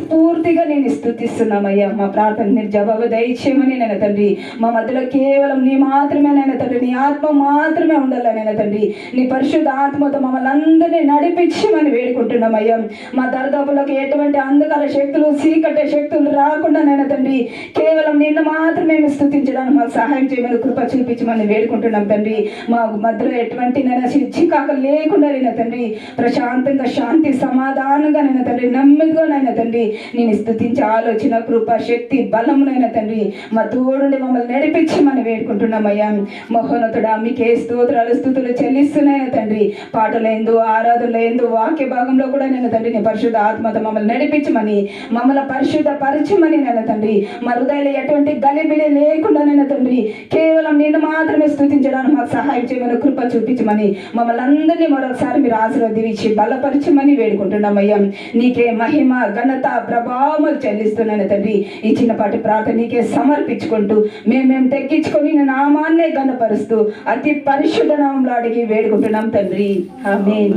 పూర్తిగా నేను స్థుతిస్తున్నామయ్యా. మా ప్రార్థన మీరు జవాబు దయచేయమని నేను తండ్రి. మా మధ్యలో కేవలం నీ మాత్రమే నేను తండ్రి. నీ ఆత్మ మాత్రమే ఉండాలి నేను తండ్రి. నీ పరిశుద్ధ ఆత్మతో మమ్మల్ని అందరినీ నడిపించమని వేడుకుంటున్నామయ్యా. మా దరిదాపులకు ఎటువంటి అంధకార శక్తులు చీకటి శక్తులు రాకుండా నేను తండ్రి. కేవలం నిన్ను మాత్రమే మేము స్థుతించడానికి మాకు సహాయం చేయమని కృప చూపించమని వేడుకుంటున్నాం తండ్రి. మా మధ్యలో ఎటువంటి నేను చికాక లేకుండా నేను తండ్రి. ప్రశాంతంగా శాంతి సమాధానంగా నేను తండ్రి. నెమ్మదిగా నేను తండ్రి. నేను స్థుతించే ఆలోచన కృప శక్తి బలమునైన తండ్రి మా తోడుండి మమ్మల్ని నడిపించమని వేడుకుంటున్నామయ్యా. మహోన్నతుడా మీకే స్తోత్రాలు స్థుతులు చెల్లిస్తున్నాయన తండ్రి. పాటలేందు ఆరాధనలేందు వాక్య భాగంలో కూడా నేను తండ్రి నీ పరిశుద్ధ ఆత్మతో మమ్మల్ని నడిపించమని మమ్మల్ని పరిశుద్ధ పరిచమని నేను తండ్రి. మా హృదయాలు ఎటువంటి గలిబిలి లేకుండా నేను తండ్రి కేవలం నిన్ను మాత్రమే స్థుతించడానికి మాకు సహాయం చేయమని కృప చూపించమని మమ్మల్ని అందరినీ మరొకసారి మీరు ఆశీర్వదించి బలపరచమని వేడుకుంటున్నామయ్యా. నీకే మహిమ ఘనత ప్రభావములు చెల్లిస్తున్నాను తండ్రి. ఈ చిన్నపాటి ప్రార్థన నీకే సమర్పించుకుంటూ మేమేం తెక్కించుకొని నీ నామాన్నే గనపరుస్తూ అతి పరిశుద్ధ నామంలో అడిగి వేడుకుంటున్నాం తండ్రి. ఆమేన్.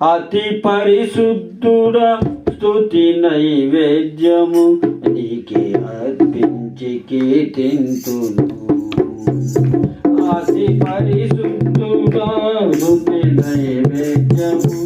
అతి పరిశుద్ధుడ స్థుతి నైవేద్యము నీకే అర్పించి కీర్తింతును. అతి పరిశుద్ధుడా స్థుతి నైవేద్యము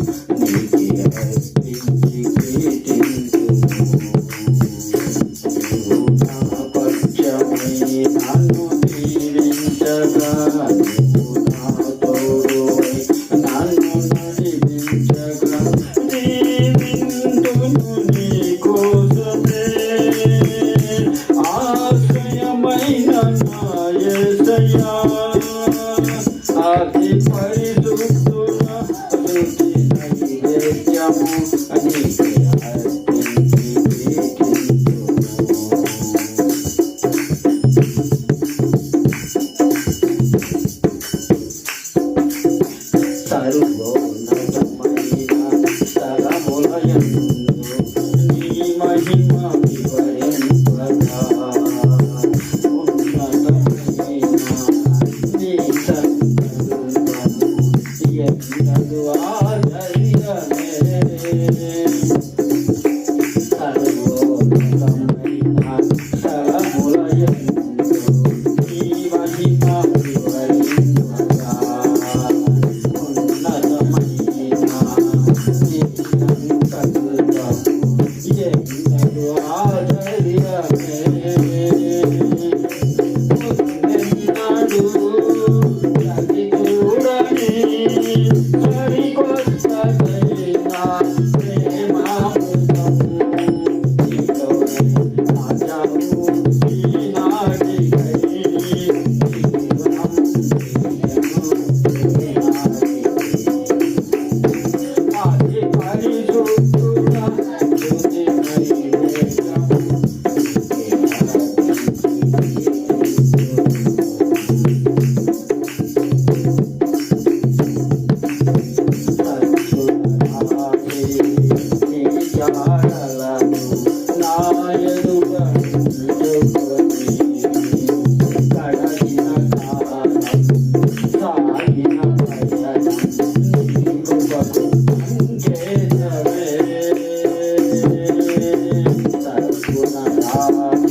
Thank you.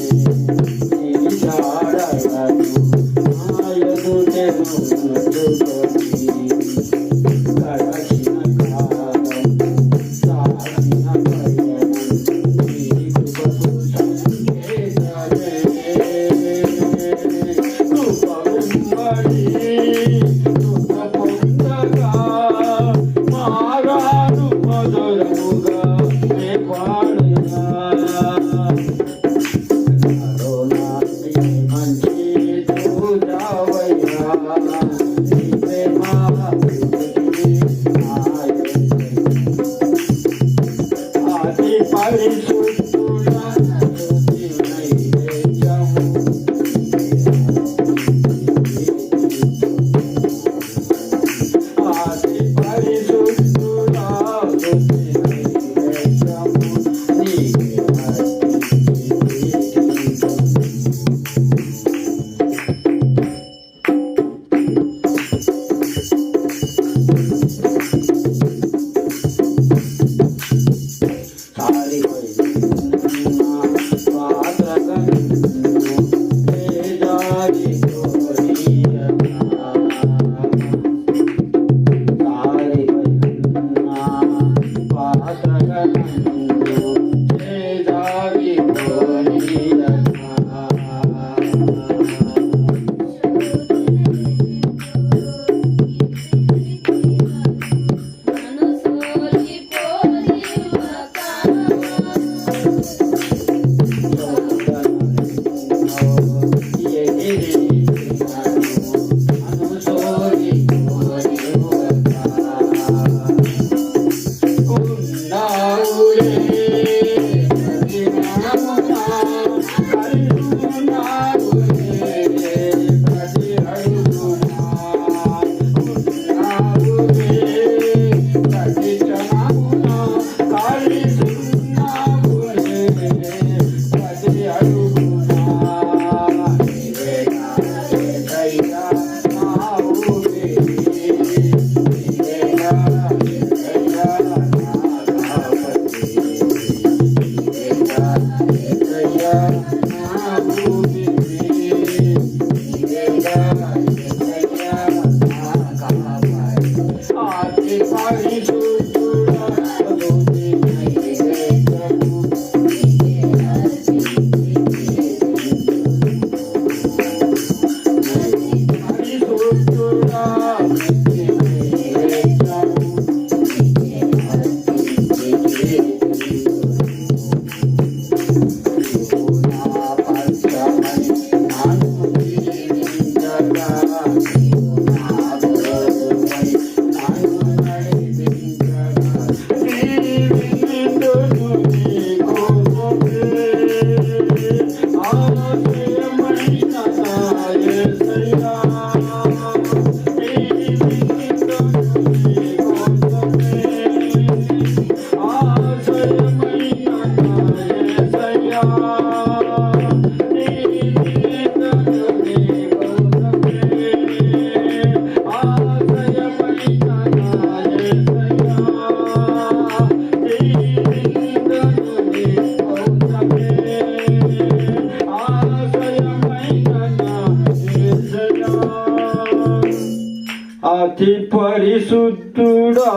అతి పరిశుద్ధుడా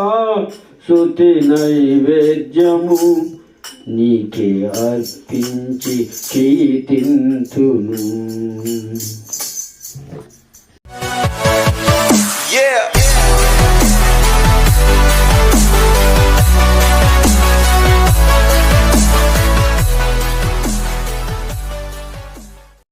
శృతి నైవేద్యము నీకే అర్పించి కీర్తింతును.